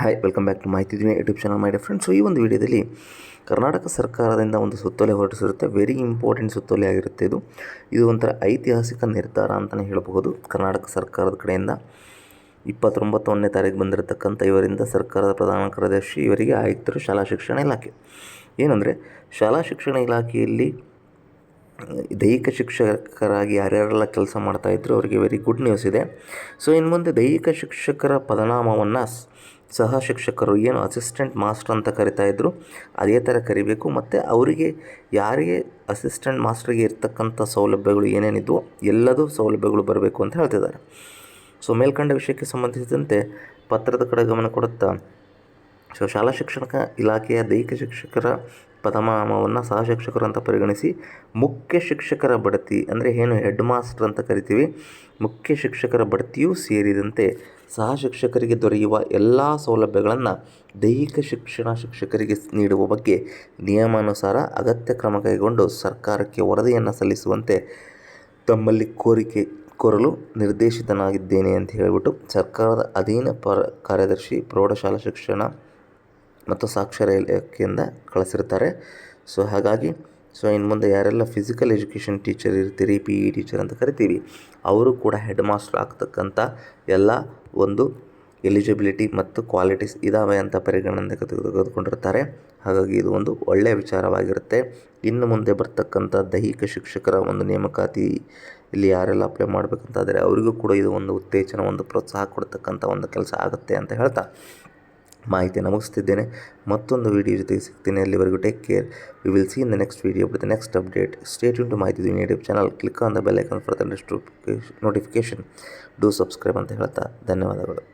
Hi welcome back to Mahiti Dina YouTube channel my friends so ಈ ಒಂದು ವಿಡಿಯೋದಲ್ಲಿ ಕರ್ನಾಟಕ ಸರ್ಕಾರದಿಂದ ಒಂದು ಸುತ್ತೋಲೆ ಹೊರಡಿಸಿರುತ್ತೆ ವೆರಿ ಇಂಪಾರ್ಟೆಂಟ್ ಸುತ್ತೋಲೆ ಆಗಿರುತ್ತೆ ಇದು. ಇದು ಒಂಥರ ಐತಿಹಾಸಿಕ ನಿರ್ಧಾರ ಅಂತಲೇ ಹೇಳಬಹುದು. ಕರ್ನಾಟಕ ಸರ್ಕಾರದ ಕಡೆಯಿಂದ ಇಪ್ಪತ್ತೊಂಬತ್ತೊಂದನೇ ತಾರೀಕು ಬಂದಿರತಕ್ಕಂಥ ಇವರಿಂದ ಸರ್ಕಾರದ ಪ್ರಧಾನ ಕಾರ್ಯದರ್ಶಿ ಇವರಿಗೆ ಆಯುಕ್ತರು ಶಾಲಾ ಶಿಕ್ಷಣ ಇಲಾಖೆ. ಏನಂದರೆ, ಶಾಲಾ ಶಿಕ್ಷಣ ಇಲಾಖೆಯಲ್ಲಿ ದೈಹಿಕ ಶಿಕ್ಷಕರಾಗಿ ಯಾರ್ಯಾರೆಲ್ಲ ಕೆಲಸ ಮಾಡ್ತಾಯಿದ್ರು ಅವರಿಗೆ ವೆರಿ ಗುಡ್ ನ್ಯೂಸ್ ಇದೆ. ಸೊ ಇನ್ನು ಮುಂದೆ ದೈಹಿಕ ಶಿಕ್ಷಕರ ಪದನಾಮವನ್ನು ಸಹ ಶಿಕ್ಷಕರು ಏನು ಅಸಿಸ್ಟೆಂಟ್ ಮಾಸ್ಟರ್ ಅಂತ ಕರಿತಾ ಇದ್ದರು ಅದೇ ಥರ ಕರಿಬೇಕು. ಮತ್ತು ಅವರಿಗೆ ಯಾರಿಗೆ ಅಸಿಸ್ಟೆಂಟ್ ಮಾಸ್ಟರ್ಗೆ ಇರ್ತಕ್ಕಂಥ ಸೌಲಭ್ಯಗಳು ಏನೇನಿದ್ವು ಎಲ್ಲದೂ ಸೌಲಭ್ಯಗಳು ಬರಬೇಕು ಅಂತ ಹೇಳ್ತಿದ್ದಾರೆ. ಸೊ ಮೇಲ್ಕಂಡ ವಿಷಯಕ್ಕೆ ಸಂಬಂಧಿಸಿದಂತೆ ಪತ್ರದ ಕಡೆ ಗಮನ ಕೊಡುತ್ತಾ ಸೊ ಶಾಲಾ ಶಿಕ್ಷಣ ಇಲಾಖೆಯ ದೈಹಿಕ ಶಿಕ್ಷಕರ ಪದನಾಮವನ್ನು ಸಹ ಶಿಕ್ಷಕರು ಅಂತ ಪರಿಗಣಿಸಿ ಮುಖ್ಯ ಶಿಕ್ಷಕರ ಬಡ್ತಿ ಅಂದರೆ ಏನು ಹೆಡ್ ಮಾಸ್ಟರ್ ಅಂತ ಕರಿತೀವಿ. ಮುಖ್ಯ ಶಿಕ್ಷಕರ ಬಡ್ತಿಯೂ ಸೇರಿದಂತೆ ಸಹ ಶಿಕ್ಷಕರಿಗೆ ದೊರೆಯುವ ಎಲ್ಲ ಸೌಲಭ್ಯಗಳನ್ನು ದೈಹಿಕ ಶಿಕ್ಷಣ ಶಿಕ್ಷಕರಿಗೆ ನೀಡುವ ಬಗ್ಗೆ ನಿಯಮಾನುಸಾರ ಅಗತ್ಯ ಕ್ರಮ ಕೈಗೊಂಡು ಸರ್ಕಾರಕ್ಕೆ ವರದಿಯನ್ನು ಸಲ್ಲಿಸುವಂತೆ ತಮ್ಮಲ್ಲಿ ಕೋರಿಕೆ ಕೋರಲು ನಿರ್ದೇಶಿತನಾಗಿದ್ದೇನೆ ಅಂತ ಹೇಳಿಬಿಟ್ಟು ಸರ್ಕಾರದ ಅಧೀನ ಪ ಕಾರ್ಯದರ್ಶಿ ಪ್ರೌಢಶಾಲಾ ಶಿಕ್ಷಣ ಮತ್ತು ಸಾಕ್ಷರ ಇಲಾಖೆಯಿಂದ ಕಳಿಸಿರ್ತಾರೆ. ಸೊ ಹಾಗಾಗಿ ಸೊ ಇನ್ನು ಮುಂದೆ ಯಾರೆಲ್ಲ ಫಿಸಿಕಲ್ ಎಜುಕೇಷನ್ ಟೀಚರ್ ಇರ್ತೀರಿ ಪಿ ಇ ಟೀಚರ್ ಅಂತ ಕರಿತೀವಿ, ಅವರು ಕೂಡ ಹೆಡ್ ಮಾಸ್ಟರ್ ಆಗ್ತಕ್ಕಂಥ ಎಲ್ಲ ಒಂದು ಎಲಿಜಿಬಿಲಿಟಿ ಮತ್ತು ಕ್ವಾಲಿಟೀಸ್ ಇದ್ದಾವೆ ಅಂತ ಪರಿಗಣನೆ ತೆಗೆದುಕೊಂಡಿರ್ತಾರೆ. ಹಾಗಾಗಿ ಇದು ಒಂದು ಒಳ್ಳೆಯ ವಿಚಾರವಾಗಿರುತ್ತೆ. ಇನ್ನು ಮುಂದೆ ಬರ್ತಕ್ಕಂಥ ದೈಹಿಕ ಶಿಕ್ಷಕರ ಒಂದು ನೇಮಕಾತಿ ಇಲ್ಲಿ ಯಾರೆಲ್ಲ ಅಪ್ಲೈ ಮಾಡಬೇಕಂತಾದರೆ, ಅವರಿಗೂ ಕೂಡ ಇದು ಒಂದು ಉತ್ತೇಜನ, ಒಂದು ಪ್ರೋತ್ಸಾಹ ಕೊಡ್ತಕ್ಕಂಥ ಒಂದು ಕೆಲಸ ಆಗುತ್ತೆ ಅಂತ ಹೇಳ್ತಾ. ಮಾಹಿತಿಯನ್ನು ಮುಗಿಸ್ತಿದ್ದೇನೆ ಮತ್ತೊಂದು ವಿಡಿಯೋ ಜೊತೆಗೆ ಸಿಗ್ತೀನಿ. ಅಲ್ಲಿವರೆಗೂ take care we will see in the next video bit the next update state to Mahiti YouTube channel click on the bell icon for the next notification do subscribe ಅಂತ ಹೇಳ್ತಾ ಧನ್ಯವಾದಗಳು.